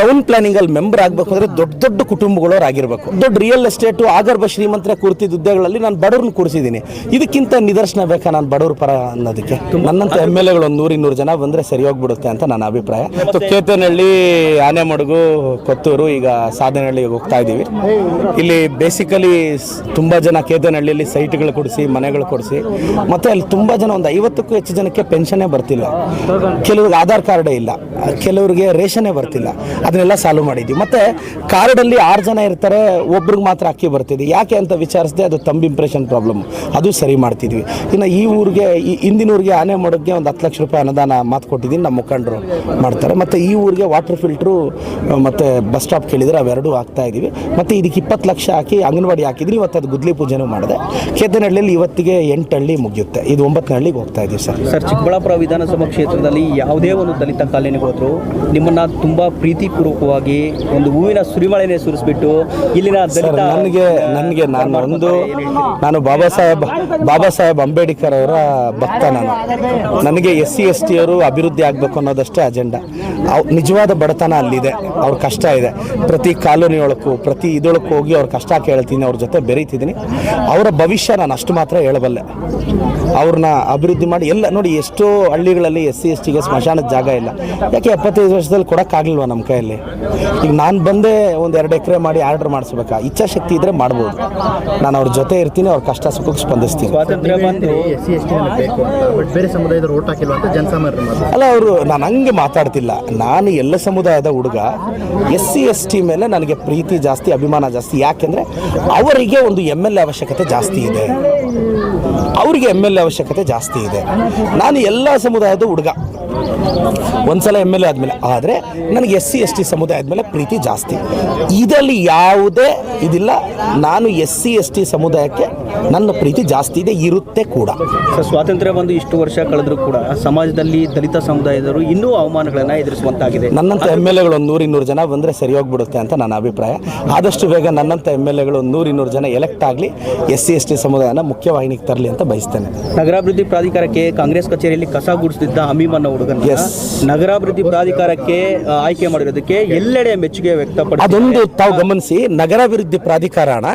Town planning ಅಲ್ಲಿ member ಆಗಬೇಕು ಅಂದ್ರೆ ದೊಡ್ಡ ದೊಡ್ಡ ಕುಟುಂಬಗಳವ್ರು ಆಗಿರ್ಬೇಕು. ದೊಡ್ಡ ರಿಯಲ್ ಎಸ್ಟೇಟ್ ಆಗರ್ಭ ಶ್ರೀಮಂತರ ಕೂರ್ತಿದ್ದ ಹುದ್ದೆಗಳಲ್ಲಿ ನಾನು ಬಡವ್ರನ್ನ ಕೂರಿಸಿದ್ದೀನಿ ಇದಕ್ಕಿಂತ ನಿದರ್ಶನ ಬೇಕಾ ನಾನು ಬಡವ್ರ ಪರ ಅನ್ನೋದಕ್ಕೆ? ನನ್ನಂತ ಎಂ ಎಲ್ ಎಗಳು ಒಂದು ನೂರು ಇನ್ನೂರು ಜನ ಬಂದ್ರೆ ಸರಿ ಹೋಗ್ಬಿಡುತ್ತೆ ಅಂತ ನನ್ನ ಅಭಿಪ್ರಾಯ. ಮತ್ತು ಕೇತನಹಳ್ಳಿ ಆನೆಮಡುಗು ಕೊತ್ತೂರು ಈಗ ಸಾಧನಹಳ್ಳಿಗೆ ಹೋಗ್ತಾ ಇದ್ದೀವಿ. ಇಲ್ಲಿ ಬೇಸಿಕಲಿ ತುಂಬಾ ಜನ ಕೇತನಹಳ್ಳಿಯಲ್ಲಿ ಸೈಟ್ಗಳು ಕೊಡಿಸಿ ಮನೆಗಳು ಕೊಡಿಸಿ. ಮತ್ತೆ ಅಲ್ಲಿ ತುಂಬಾ ಜನ ಒಂದು ಐವತ್ತಕ್ಕೂ ಹೆಚ್ಚು ಜನಕ್ಕೆ ಪೆನ್ಷನ್ನೇ ಬರ್ತಿಲ್ಲ. ಕೆಲವ್ರಿಗೆ ಆಧಾರ್ ಕಾರ್ಡೇ ಇಲ್ಲ. ಕೆಲವರಿಗೆ ರೇಷನ್ನೇ ಬರ್ತಿಲ್ಲ. ಅದನ್ನೆಲ್ಲ ಸಾಲ್ವ್ ಮಾಡಿದ್ವಿ. ಮತ್ತೆ ಕಾರ್ಡಲ್ಲಿ ಆರು ಜನ ಇರ್ತಾರೆ, ಒಬ್ರಿಗೆ ಮಾತ್ರ ಅಕ್ಕಿ ಬರ್ತಿದ್ವಿ ಯಾಕೆ ಅಂತ ವಿಚಾರಿಸಿದೆ ಅದು ತಂಬ್ ಇಂಪ್ರೆಷನ್ ಪ್ರಾಬ್ಲಮ್ ಅದು ಸರಿ ಮಾಡ್ತಿದ್ವಿ. ಇನ್ನು ಈ ಊರಿಗೆ, ಈ ಹಿಂದಿನ ಊರಿಗೆ ಆನೆ ಮಾಡೋಕ್ಕೆ ಒಂದು ಹತ್ತು ಲಕ್ಷ ರೂಪಾಯಿ ಅನುದಾನ ಮಾತು ಕೊಟ್ಟಿದ್ದೀನಿ. ನಮ್ಮ ಮುಖಂಡರು ಮಾಡ್ತಾರೆ. ಮತ್ತು ಈ ಊರಿಗೆ ವಾಟರ್ ಫಿಲ್ಟ್ರು ಮತ್ತು ಬಸ್ ಸ್ಟಾಪ್ ಕೇಳಿದರೆ ಅವೆರಡೂ ಹಾಕ್ತಾ ಇದ್ದೀವಿ ಮತ್ತು ಇದಕ್ಕೆ ಇಪ್ಪತ್ತು ಲಕ್ಷ ಹಾಕಿ ಅಂಗನವಾಡಿ ಹಾಕಿದ್ರಿ ಇವತ್ತು ಅದು ಗುದ್ಲಿ ಪೂಜೆನೂ ಮಾಡಿದೆ. ಕೇತನಹಳ್ಳಿಯಲ್ಲಿ ಇವತ್ತಿಗೆ ಎಂಟು ಹಳ್ಳಿ ಮುಗಿಯುತ್ತೆ. ಇದು ಒಂಬತ್ತನೇ ಹಳ್ಳಿಗೆ ಹೋಗ್ತಾ ಇದ್ದೀವಿ ಸರ್. ಸರ್, ಚಿಕ್ಕಬಳ್ಳಾಪುರ ವಿಧಾನಸಭಾ ಕ್ಷೇತ್ರದಲ್ಲಿ ಯಾವುದೇ ಒಂದು ದಲಿತ ಕಾಲೋನಿಗೆ ಹೋದ್ರು ತುಂಬ ತುಂಬಾ ಪ್ರೀತಿಪೂರ್ವಕವಾಗಿ ಒಂದು ಹೂವಿನ ಸುರಿಮಳೆನೆ ಸುರಿಸ್ಬಿಟ್ಟು ಇಲ್ಲಿನ ದಲಿತ ನನಗೆ ನನಗೆ ನಾನು ಒಂದು ನಾನು ಬಾಬಾ ಸಾಹೇಬ್ ಬಾಬಾ ಸಾಹೇಬ್ ಅಂಬೇಡ್ಕರ್ ಅವರ ಭಕ್ತ ನಾನು. ನನಗೆ ಎಸ್ ಸಿ ಎಸ್ ಟಿ ಅವರು ಅಭಿವೃದ್ಧಿ ಆಗಬೇಕು ಅನ್ನೋದಷ್ಟೇ ಅಜೆಂಡಾ. ಅವ್ ನಿಜವಾದ ಬಡತನ ಅಲ್ಲಿದೆ. ಅವ್ರ ಕಷ್ಟ ಇದೆ. ಪ್ರತಿ ಕಾಲೋನಿ ಒಳಕ್ಕೂ ಪ್ರತಿ ಇದೊಳಕ್ಕೂ ಹೋಗಿ ಅವ್ರ ಕಷ್ಟ ಕೇಳ್ತೀನಿ ಅವ್ರ ಜೊತೆ ಬೆರೀತಿದ್ದೀನಿ. ಅವರ ಭವಿಷ್ಯ ನಾನು ಅಷ್ಟು ಮಾತ್ರ ಹೇಳಬಲ್ಲೆ. ಅವ್ರನ್ನ ಅಭಿವೃದ್ಧಿ ಮಾಡಿ ಎಲ್ಲ ನೋಡಿ ಎಷ್ಟೋ ಹಳ್ಳಿಗಳಲ್ಲಿ ಎಸ್ ಸಿ ಎಸ್ ಟಿಗೆ ಸ್ಮಶಾನದ ಜಾಗ ಇಲ್ಲ. ಯಾಕೆ ಎಪ್ಪತ್ತೈದು ವರ್ಷದಲ್ಲಿ ಕೊಡೋಕ್ಕಾಗಲ್ವಾ ನಮ್ಮ ಕೈಯಲ್ಲಿ. ಈಗ ನಾನು ಬಂದೇ ಒಂದು ಎರಡು ಎಕರೆ ಮಾಡಿ ಆರ್ಡರ್ ಮಾಡಿಸ್ಬೇಕಾ? ಇಚ್ಛಾಶಕ್ತಿ ಇದ್ರೆ ಮಾಡ್ಬೋದು. ನಾನು ಅವ್ರ ಜೊತೆ ಇರ್ತೀನಿ ಅವ್ರ ಕಷ್ಟ ಸುಖಕ್ಕೆ ಸ್ಪಂದಿಸ್ತೀನಿ. ಅಲ್ಲ ಅವರು ನಾನು ಹಂಗೆ ಮಾತಾಡ್ತಿಲ್ಲ. ನಾನು ಎಲ್ಲ ಸಮುದಾಯದ ಹುಡುಗ ಎಸ್ ಸಿ ಎಸ್ ಟಿ ಮೇಲೆ ನನಗೆ ಪ್ರೀತಿ ಜಾಸ್ತಿ ಅಭಿಮಾನ ಜಾಸ್ತಿ. ಯಾಕೆಂದ್ರೆ ಅವರಿಗೆ ಒಂದು ಎಂ ಎಲ್ ಎ ಅವಶ್ಯಕತೆ ಜಾಸ್ತಿ ಇದೆ. ಅವರಿಗೆ ಎಂ ಎಲ್ ಎ ಅವಶ್ಯಕತೆ ಜಾಸ್ತಿ ಇದೆ. ನಾನು ಎಲ್ಲ ಸಮುದಾಯದ ಹುಡುಗ. ಒಂದ್ಸಲ ಎಂ ಎಲ್ ಎ ಆದಮೇಲೆ. ಆದರೆ ನನಗೆ ಎಸ್ ಸಿ ಎಸ್ ಟಿ ಸಮುದಾಯದ ಮೇಲೆ ಪ್ರೀತಿ ಜಾಸ್ತಿ. ಇದರಲ್ಲಿ ಯಾವುದೇ ಇದಿಲ್ಲ. ನಾನು ಎಸ್ ಸಿ ಎಸ್ ಟಿ ಸಮುದಾಯಕ್ಕೆ ನನ್ನ ಪ್ರೀತಿ ಜಾಸ್ತಿ ಇದೆ ಇರುತ್ತೆ ಕೂಡ. ಸರ್ ಸ್ವಾತಂತ್ರ್ಯ ಬಂದು ಇಷ್ಟು ವರ್ಷ ಕಳೆದರೂ ಕೂಡ ಸಮಾಜದಲ್ಲಿ ದಲಿತ ಸಮುದಾಯದವರು ಇನ್ನೂ ಅವಮಾನಗಳನ್ನ ಎದುರಿಸುವಂತಾಗಿದೆ. ನನ್ನಂಥ ಎಂ ಎಲ್ ಎಗಳು ಒಂದು ನೂರು ಇನ್ನೂರು ಜನ ಬಂದರೆ ಸರಿ ಹೋಗ್ಬಿಡುತ್ತೆ ಅಂತ ನನ್ನ ಅಭಿಪ್ರಾಯ. ಆದಷ್ಟು ಬೇಗ ನನ್ನಂಥ ಎಂ ಎಲ್ ಎಗಳು ಒಂದು ನೂರು ಇನ್ನೂರು ಜನ ಎಲೆಕ್ಟ್ ಆಗಲಿ ಎಸ್ ಸಿ ಎಸ್ ಟಿ ಸಮುದಾಯನ ಮುಖ್ಯವಾಹಿನಿಗೆ ತರಲಿ ಅಂತ ಬಯಸ್ತೇನೆ. ನಗರಾಭಿವೃದ್ಧಿ ಪ್ರಾಧಿಕಾರಕ್ಕೆ ಕಾಂಗ್ರೆಸ್ ಕಚೇರಿಯಲ್ಲಿ ಕಸ ಗುಡಿಸುತ್ತಿದ್ದ ಅಮೀಮನ್ನ ಹುಡುಗನ ನಗರಾಭಿವೃದ್ಧಿ ಪ್ರಾಧಿಕಾರಕ್ಕೆ ಆಯ್ಕೆ ಮಾಡಿರೋದಕ್ಕೆ ಎಲ್ಲೆಡೆ ಮೆಚ್ಚುಗೆ ವ್ಯಕ್ತಪಡಿಸಿ ಅದೊಂದು ತಾವು ಗಮನಿಸಿ ನಗರಾಭಿವೃದ್ಧಿ ಪ್ರಾಧಿಕಾರಣ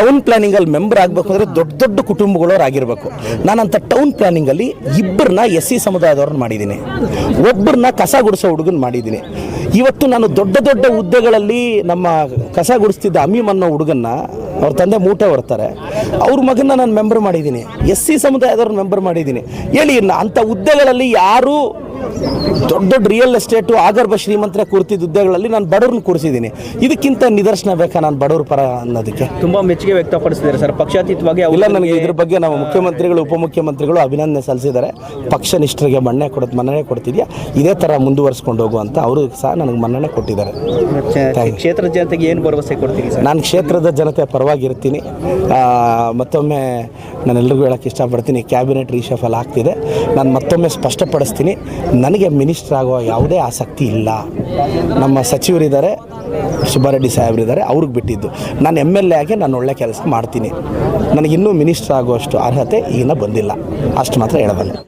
ಟೌನ್ ಪ್ಲಾನಿಂಗ್ ಅಲ್ಲಿ ಮೆಂಬರ್ ಆಗಬೇಕು ಅಂದ್ರೆ ದೊಡ್ಡ ದೊಡ್ಡ ಕುಟುಂಬಗಳವ್ರು ಆಗಿರ್ಬೇಕು. ನಾನಂತ ಟೌನ್ ಪ್ಲಾನಿಂಗ್ ಅಲ್ಲಿ ಇಬ್ಬರನ್ನ ಎಸ್ ಸಿ ಸಮುದಾಯದವ್ರನ್ನ ಮಾಡಿದ್ದೀನಿ. ಒಬ್ಬರನ್ನ ಕಸ ಗುಡಿಸೋ ಹುಡುಗನ್ ಮಾಡಿದ್ದೀನಿ. ಇವತ್ತು ನಾನು ದೊಡ್ಡ ದೊಡ್ಡ ಹುದ್ದೆಗಳಲ್ಲಿ ನಮ್ಮ ಕಸ ಗುಡಿಸ್ತಿದ್ದ ಅಮೀಮ್ ಅನ್ನೋ ಹುಡುಗನ್ನ ಅವ್ರ ತಂದೆ ಮೂಟೆ ಹೊರ್ತಾರೆ. ಅವ್ರ ಮಗನ ನಾನು ಮೆಂಬರ್ ಮಾಡಿದ್ದೀನಿ. ಎಸ್ ಸಿ ಸಮುದಾಯದವ್ರನ್ನ ಮೆಂಬರ್ ಮಾಡಿದ್ದೀನಿ. ಹೇಳಿ ಅಂಥ ಹುದ್ದೆಗಳಲ್ಲಿ ಯಾರು ದೊಡ್ಡ ದೊಡ್ಡ ರಿಯಲ್ ಎಸ್ಟೇಟು ಆಗರ್ಭ ಶ್ರೀಮಂತರ ಕೂರ್ತಿದ್ದ ಹುದ್ದೆಗಳಲ್ಲಿ ನಾನು ಬಡವ್ರನ್ನ ಕೂರಿಸಿದ್ದೀನಿ. ಇದಕ್ಕಿಂತ ನಿದರ್ಶನ ಬೇಕಾ ನಾನು ಬಡವ್ರ ಪರ ಅನ್ನೋದಕ್ಕೆ? ತುಂಬ ಮೆಚ್ಚುಗೆ ವ್ಯಕ್ತಪಡಿಸಿದ್ದಾರೆ ಸರ್. ಪಕ್ಷಾತೀತವಾಗಿ ಇಲ್ಲ ನನಗೆ ಇದ್ರ ಬಗ್ಗೆ ನಮ್ಮ ಮುಖ್ಯಮಂತ್ರಿಗಳು ಉಪಮುಖ್ಯಮಂತ್ರಿಗಳು ಅಭಿನಂದನೆ ಸಲ್ಲಿಸಿದ್ದಾರೆ. ಪಕ್ಷ ನಿಷ್ಠರಿಗೆ ಮನ್ನಣೆ ಕೊಡೋದು ಮನ್ನಣೆ ಕೊಡ್ತಿದ್ಯಾ? ಇದೇ ಥರ ಮುಂದುವರಿಸ್ಕೊಂಡು ಹೋಗುವಂತ ಅವರು ಸಹ ನನಗೆ ಮನ್ನಣೆ ಕೊಟ್ಟಿದ್ದಾರೆ. ಕ್ಷೇತ್ರದ ಜನತೆಗೆ ಏನು ಭರವಸೆ ಕೊಡ್ತೀನಿ ಸರ್? ನಾನು ಕ್ಷೇತ್ರದ ಜನತೆ ಪರವಾಗಿರ್ತೀನಿ. ಮತ್ತೊಮ್ಮೆ ನಾನು ಎಲ್ರಿಗೂ ಹೇಳೋಕ್ಕೆ ಇಷ್ಟಪಡ್ತೀನಿ. ಕ್ಯಾಬಿನೆಟ್ ರೀಶಫಲ್ ಆಗ್ತಿದೆ. ನಾನು ಮತ್ತೊಮ್ಮೆ ಸ್ಪಷ್ಟಪಡಿಸ್ತೀನಿ. ನನಗೆ ಮಿನಿಸ್ಟರ್ ಆಗೋ ಯಾವುದೇ ಆಸಕ್ತಿ ಇಲ್ಲ. ನಮ್ಮ ಸಚಿವರಿದ್ದಾರೆ, ಸುಬ್ಬಾರೆಡ್ಡಿ ಸಾಹೇಬರಿದ್ದಾರೆ, ಅವ್ರಿಗೆ ಬಿಟ್ಟಿದ್ದು. ನಾನು ಎಂ ಎಲ್ ಎ ಆಗಿ ನಾನು ಒಳ್ಳೆ ಕೆಲಸ ಮಾಡ್ತೀನಿ. ನನಗಿನ್ನೂ ಮಿನಿಸ್ಟರ್ ಆಗುವಷ್ಟು ಅರ್ಹತೆ ಈಗಿನ ಬಂದಿಲ್ಲ. ಅಷ್ಟು ಮಾತ್ರ ಹೇಳಬಲ್ಲೆ.